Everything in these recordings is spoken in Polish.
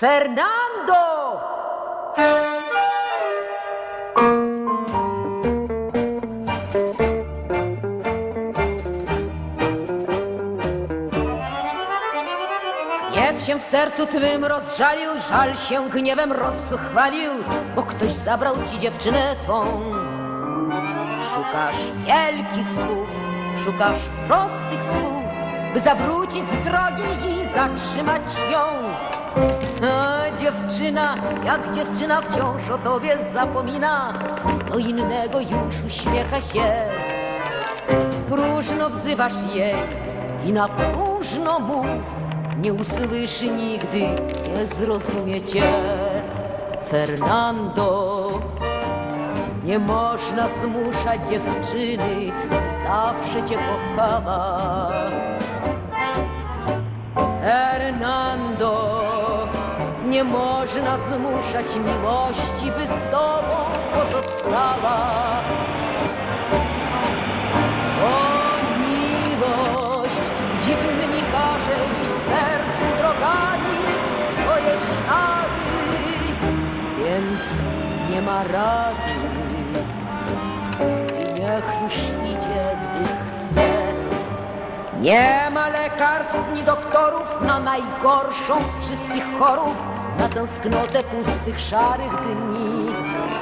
Fernando! Gniew się w sercu twym rozżalił, żal się gniewem rozzuchwalił, bo ktoś zabrał ci dziewczynę twą. Szukasz wielkich słów, szukasz prostych słów, by zawrócić z drogi i zatrzymać ją. A dziewczyna, jak dziewczyna wciąż o tobie zapomina, do innego już uśmiecha się. Próżno wzywasz jej i na próżno mów, nie usłyszy nigdy, nie zrozumie cię. Fernando, nie można zmuszać dziewczyny, zawsze cię kochała. Nie można zmuszać miłości, by z tobą pozostała. O miłość, dziwnymi każe iść sercu drogami swoje ślady, więc nie ma rady. Niech już idzie, gdy chce. Nie ma lekarstw ni doktorów na najgorszą z wszystkich chorób, na tęsknotę pustych, szarych dni.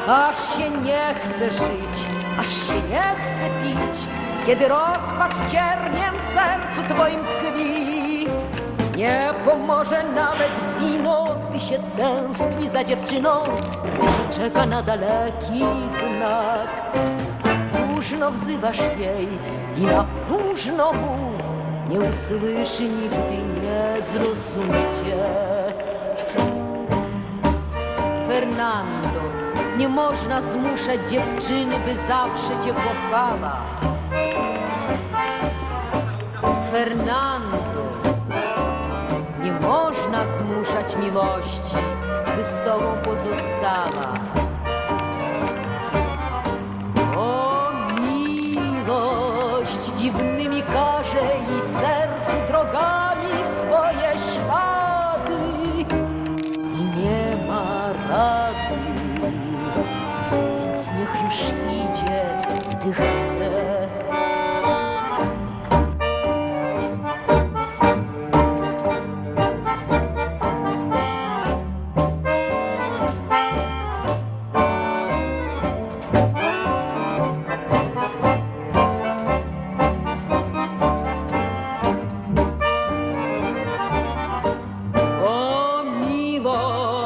Aż się nie chce żyć, aż się nie chce pić, kiedy rozpacz cierniem w sercu twoim tkwi. Nie pomoże nawet wino, gdy się tęskni za dziewczyną, gdy się czeka na daleki znak próżno wzywasz jej i na próżno mów, nie usłyszy nigdy, nie zrozumie cię. Fernando, nie można zmuszać dziewczyny, by zawsze cię kochała. Fernando, nie można zmuszać miłości, by z tobą pozostała. chcę